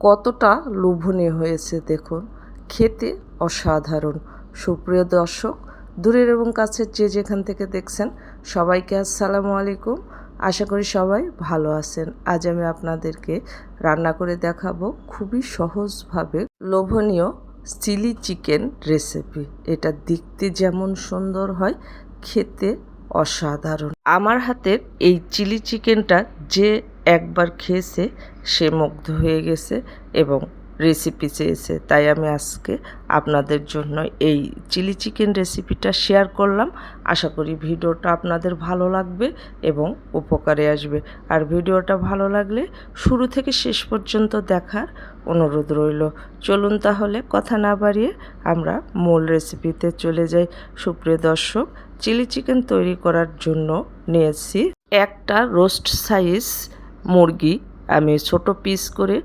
কতটা লোভনীয় হয়েছে দেখুন। খেতে অসাধারণ। সুপ্রিয় দর্শক, দূরের এবং কাছের যে যেখান থেকে দেখছেন, সবাইকে আসসালামু আলাইকুম। আশা করি সবাই ভালো আছেন। আজ আমি আপনাদেরকে রান্না করে দেখাবো খুবই সহজভাবে লোভনীয় চিলি চিকেন রেসিপি। এটা দেখতে যেমন সুন্দর হয়, খেতে অসাধারণ। আমার হাতের এই চিলি চিকেনটা যে একবার খেয়েছে, সে মুগ্ধ হয়ে গেছে এবং রেসিপি চেয়েছে। তাই আমি আজকে আপনাদের জন্য এই চিলি চিকেন রেসিপিটা শেয়ার করলাম। আশা করি ভিডিওটা আপনাদের ভালো লাগবে এবং উপকারে আসবে। আর ভিডিওটা ভালো লাগলে শুরু থেকে শেষ পর্যন্ত দেখার অনুরোধ রইল। চলুন তাহলে কথা না বাড়িয়ে আমরা মূল রেসিপিতে চলে যাই। সুপ্রিয় দর্শক চিলি চিকেন তৈরি করার জন্য নিয়েছি একটা রোস্ট সাইজ মুরগি আমি ছোট পিস করে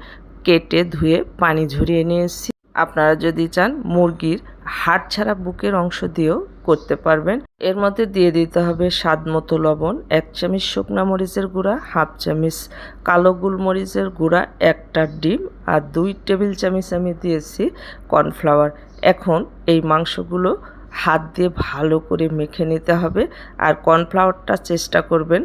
কেটে ধুয়ে পানি ঝরিয়ে নিয়েছি। আপনারা যদি চান মুরগির হাড় ছাড়া বুকের অংশ দিয়েও করতে পারবেন। এর মধ্যে দিয়ে দিতে হবে স্বাদ মতো লবণ, এক চামচ শুকনা মরিচের গুঁড়া, হাফ চামচ কালো গোলমরিচের গুঁড়া, একটা ডিম আর দুই টেবিল চামচ আমি দিয়েছি কর্নফ্লাওয়ার। এখন এই মাংসগুলো হাত দিয়ে ভালো করে মেখে নিতে হবে আর কর্নফ্লাওয়ারটা চেষ্টা করবেন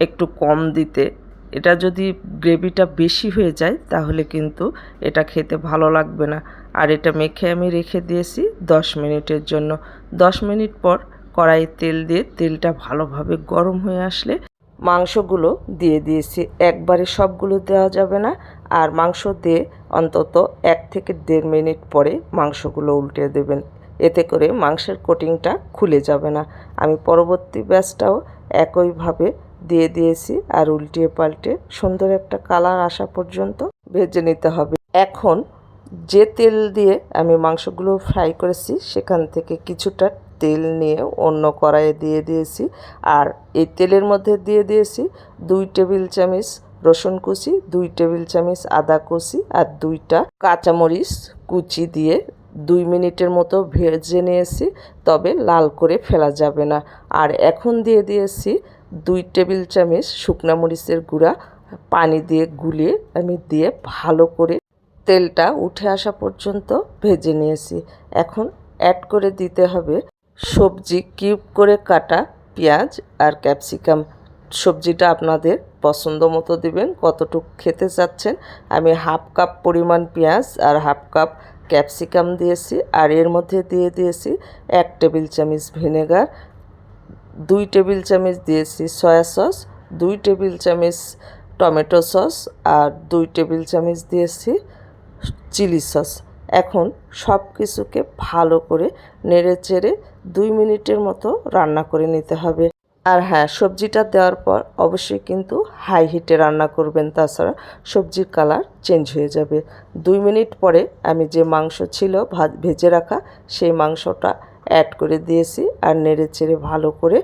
একটু কম দিতে। এটা যদি গ্রেভিটা বেশি হয়ে যায়, তাহলে কিন্তু এটা খেতে ভালো লাগবে না। আর এটা মেখে আমি রেখে দিয়েছি দশ মিনিটের জন্য। দশ মিনিট পর কড়াইয়ে তেল দিয়ে তেলটা ভালোভাবে গরম হয়ে আসলে মাংসগুলো দিয়ে দিয়েছি। একবারে সবগুলো দেওয়া যাবে না। আর মাংস দিয়ে অন্তত এক থেকে দেড় মিনিট পরে মাংসগুলো উল্টে দেবেন। এতে করে মাংসের কোটিংটা খুলে যাবে না। আমি পরবর্তী ব্যাচটাও একইভাবে দিয়ে দিয়েছি আর উল্টিয়ে পাল্টে সুন্দর একটা কালার আসা পর্যন্ত ভেজে নিতে হবে। এখন যে তেল দিয়ে আমি মাংসগুলো ফ্রাই করেছি, সেখান থেকে কিছুটা তেল নিয়ে অন্য কড়াইয়ে দিয়ে দিয়েছি আর এই তেলের মধ্যে দিয়ে দিয়েছি দুই টেবিল চামচ রসুন কুচি, দুই টেবিল চামচ আদা কুচি আর দুইটা কাঁচামরিচ কুচি দিয়ে দুই মিনিটের মতো ভেজে নিয়েছি, তবে লাল করে ফেলা যাবে না। আর এখন দিয়ে দিয়েছি দুই টেবিল চামচ শুকনা মরিচের গুঁড়া পানি দিয়ে গুলিয়ে আমি দিয়ে ভালো করে তেলটা উঠে আসা পর্যন্ত ভেজে নিয়েছি। এখন অ্যাড করে দিতে হবে সবজি কিউব করে কাটা পেঁয়াজ আর ক্যাপসিকাম সবজিটা আপনাদের পছন্দ মতো দেবেন, কতটুক খেতে চাচ্ছেন। আমি হাফ কাপ পরিমাণ পেঁয়াজ আর হাফ কাপ ক্যাপসিকাম দিয়েছি আর এর মধ্যে দিয়ে দিয়েছি এক টেবিল চামচ ভিনেগার দুই টেবিল চামচ দিয়েছি সয়া সস, দুই টেবিল চামচ টমেটো সস আর দুই টেবিল চামচ দিয়েছি চিলি সস। এখন সব কিছুকে ভালো করে নেড়ে চেড়ে দুই মিনিটের মতো রান্না করে নিতে হবে। আর হ্যাঁ সবজিটা দেওয়ার পর অবশ্যই কিন্তু হাই হিটে রান্না করবেন, তাছাড়া সবজির কালার চেঞ্জ হয়ে যাবে। দুই মিনিট পরে আমি যে মাংস ছিল ভেজে রাখা সেই মাংসটা অ্যাড করে দিয়েছি আর নেড়ে চেড়ে ভালো করে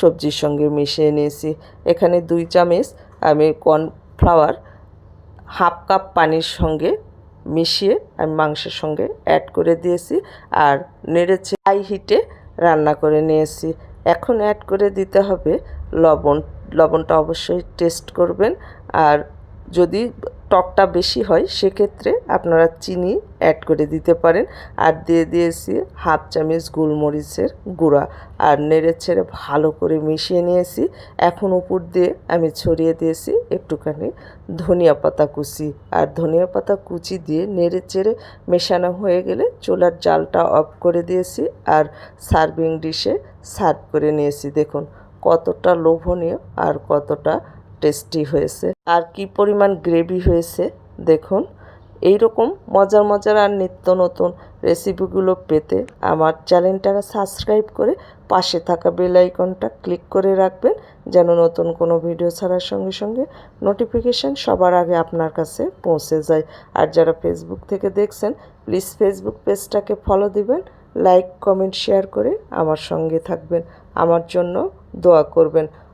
সবজির সঙ্গে মিশিয়ে নিয়েছি। এখানে দুই চামচ আমি কর্নফ্লাওয়ার হাফ কাপ পানির সঙ্গে মিশিয়ে আমি মাংসের সঙ্গে অ্যাড করে দিয়েছি আর নেড়েছে হাই হিটে রান্না করে নিয়েছি। এখন অ্যাড করে দিতে হবে লবণ। লবণটা অবশ্যই টেস্ট করবেন। আর যদি টকটা বেশি হয়, সেক্ষেত্রে আপনারা চিনি অ্যাড করে দিতে পারেন। আর দিয়ে দিয়েছি হাফ চামচ গোলমরিচের গুঁড়া। আর নেড়ে ছেড়ে ভালো করে মিশিয়ে নিয়েছি। এখন উপর দিয়ে আমি ছড়িয়ে দিয়েছি একটুখানি ধনিয়া পাতা কুচি। আর ধনিয়া পাতা কুচি দিয়ে নেড়ে চেড়ে মেশানো হয়ে গেলে চুলার জালটা অফ করে দিয়েছি। আর সার্ভিং ডিশে সার্ভ করে নিয়েছি। দেখুন কতটা লোভনীয় আর কতটা টেস্টি হয়েছে। আর কি পরিমাণ গ্রেভি হয়েছে, দেখুন। এই রকম মজার মজার আর নিত্য নতুন রেসিপিগুলো পেতে আমার চ্যানেলটাকে সাবস্ক্রাইব করে পাশে থাকা বেল আইকনটা ক্লিক করে রাখবেন, যেন নতুন কোনো ভিডিও ছাড়ার সঙ্গে সঙ্গে নোটিফিকেশান সবার আগে আপনার কাছে পৌঁছে যায়। আর যারা ফেসবুক থেকে দেখছেন প্লিজ ফেসবুক পেজটাকে ফলো দিবেন লাইক কমেন্ট শেয়ার করে আমার সঙ্গে থাকবেন। আমার জন্য দোয়া করবেন।